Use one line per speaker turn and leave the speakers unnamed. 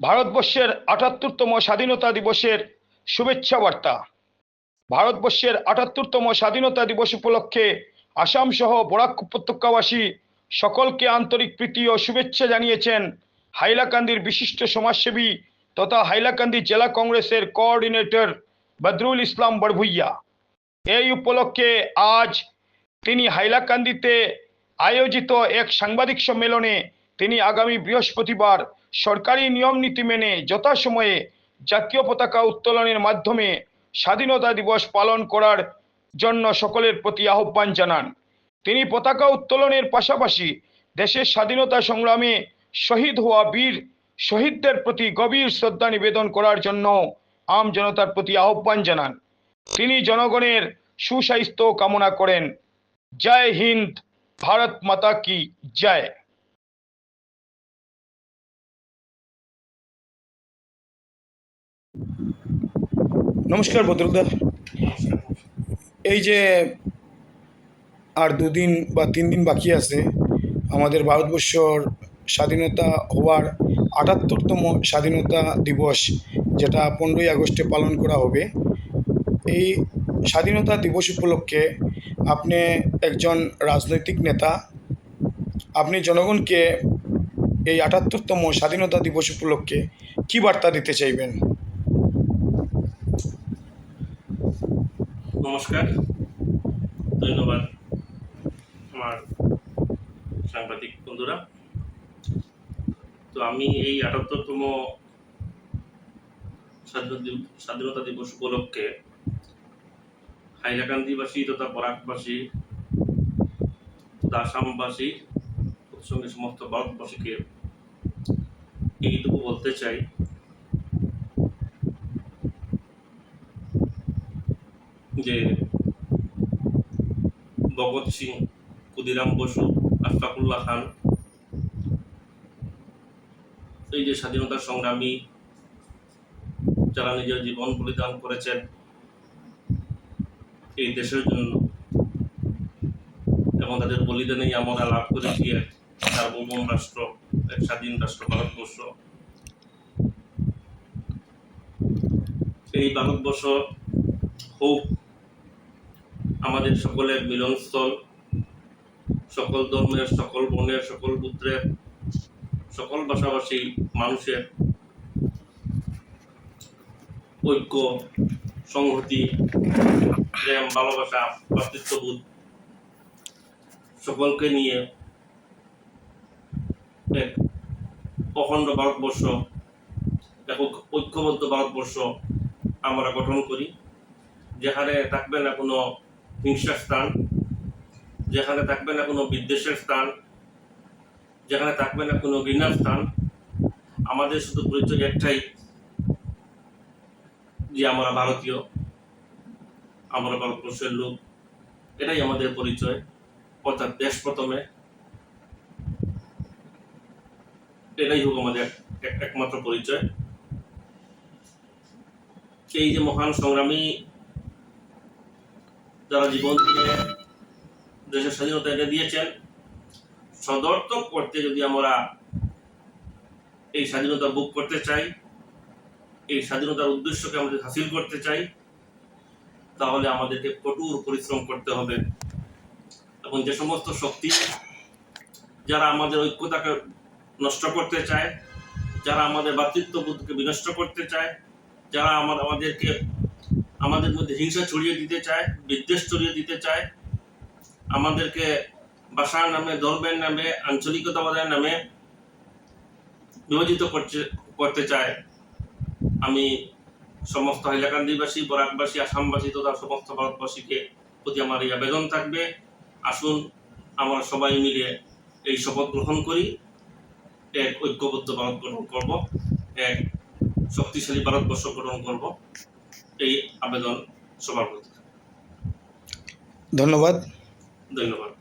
ভারতবর্ষের আটাত্তরতম স্বাধীনতা দিবসের শুভেচ্ছা বার্তা। ভারতবর্ষের আটাত্তরতম স্বাধীনতা দিবস উপলক্ষে আসাম সহ বরাক উপত্যকাবাসী সকলকে আন্তরিক প্রীতি ও শুভেচ্ছা জানিয়েছেন হাইলাকান্দির বিশিষ্ট সমাজসেবী তথা হাইলাকান্দি জেলা কংগ্রেসের কোঅর্ডিনেটর বদরুল ইসলাম বড়ভুইয়া এই উপলক্ষে আজ তিনি হাইলাকান্দিতে আয়োজিত এক সাংবাদিক সম্মেলনে তিনি আগামী বৃহস্পতিবার সরকারি নিয়ম নীতি মেনে যথাসময়ে জাতীয় পতাকা উত্তোলনের মাধ্যমে স্বাধীনতা দিবস পালন করার জন্য সকলের প্রতি আহ্বান জানান। তিনি পতাকা উত্তোলনের পাশাপাশি দেশের স্বাধীনতা সংগ্রামে শহীদ হওয়া বীর শহীদদের প্রতি গভীর শ্রদ্ধা নিবেদন করার জন্য আম জনতার প্রতি আহ্বান জানান। তিনি জনগণের সুস্বাস্থ্য কামনা করেন। জয় হিন্দ, ভারত মাতা কি জয়। নমস্কার বদরুলদা এই যে আর দুদিন বা তিন দিন বাকি আছে, আমাদের ভারতবর্ষর স্বাধীনতা হওয়ার আটাত্তরতম স্বাধীনতা দিবস, যেটা পনেরোই আগস্টে পালন করা হবে। এই স্বাধীনতা দিবস উপলক্ষে আপনি একজন রাজনৈতিক নেতা, আপনি জনগণকে এই আটাত্তরতম স্বাধীনতা দিবস উপলক্ষে কী বার্তা দিতে চাইবেন?
নমস্কার। ধন্যবাদ আমার সাংবাদিক বন্ধুরা। তো আমি এই আটাত্তরতম স্বাধীনতা দিব- স্বাধীনতা দিবস উপলক্ষে হাইলাকান্দিবাসী তথা বরাকবাসী তথা আসামবাসী সঙ্গে সমস্ত ভারতবাসীকে এইটুকু বলতে চাই। যে ভগৎ সিং, ক্ষুদিরাম বসু, আশফাকুল্লাহ খান, এই যে স্বাধীনতা সংগ্রামী যারা নিজের জীবন বলিদান করেছেন, এই দেশের জন্য এবং তাদের বলিদানেই আমরা লাভ করেছি সার্বভৌম রাষ্ট্র, এক স্বাধীন রাষ্ট্র, ভারতবর্ষ। এই ভারতবর্ষ হোক আমাদের সকলের মিলনস্থল, সকল ধর্মের, সকল বর্ণের সকল পুত্রের, সকল ভাষাভাষী মানুষের ঐক্য, সংহতি, প্রেম, ভালোবাসা ভ্রাতৃত্ববোধ সকলকে নিয়ে এক অখণ্ড ভারতবর্ষ, এক ঐক্যবদ্ধ ভারতবর্ষ আমরা গঠন করি। যেখানে থাকবে না কোনো হিংসার স্থান, যেখানে থাকবে না কোনো বিদ্বেষের স্থান, যেখানে থাকবে না কোনো ঘৃণার স্থান, আমাদের শুধু পরিচয় একটাই যে আমরা ভারতীয়, আমরা ভারতবর্ষের লোক। এটাই আমাদের পরিচয়, অর্থাৎ দেশ প্রথমে। এটাই হোক আমাদের এক- একমাত্র পরিচয়। এই যে মহান সংগ্রামী যারা জীবন দিয়ে দেশের স্বাধীনতা এনে দিয়েছেন সদর্থক করতে যদি আমরা এই স্বাধীনতা বুক করতে চাই, এই স্বাধীনতার উদ্দেশ্যকে আমাদের হাসিল করতে চাই, তাহলে আমাদেরকে কঠোর পরিশ্রম করতে হবে। এবং যে সমস্ত শক্তি যারা আমাদের ঐক্যতাকে নষ্ট করতে চায়, যারা আমাদের ভ্রাতৃত্ববোধকে বিনষ্ট করতে চায়, যারা আমাদেরকে আমাদের মধ্যে হিংসা ছড়িয়ে দিতে চায়, বিদ্বেষ ছড়িয়ে দিতে চায়। আমাদেরকে ভাষার নামে, ধর্মের নামে, আঞ্চলিকতাবাদের নামে বিভাজিত করতে করতে চায়। আমি সমস্ত হাইলাকান্দিবাসী, বরাকবাসী, আসামবাসী তথা সমস্ত ভারতবাসীকে প্রতি আমার এই আবেদন থাকবে। আসুন, আমরা সবাই মিলে এই শপথ গ্রহণ করি। এক ঐক্যবদ্ধ ভারত গঠন করব, এক শক্তিশালী ভারতবর্ষ গঠন করব। এই আবেদন সবার প্রতি
ধন্যবাদ।
ধন্যবাদ।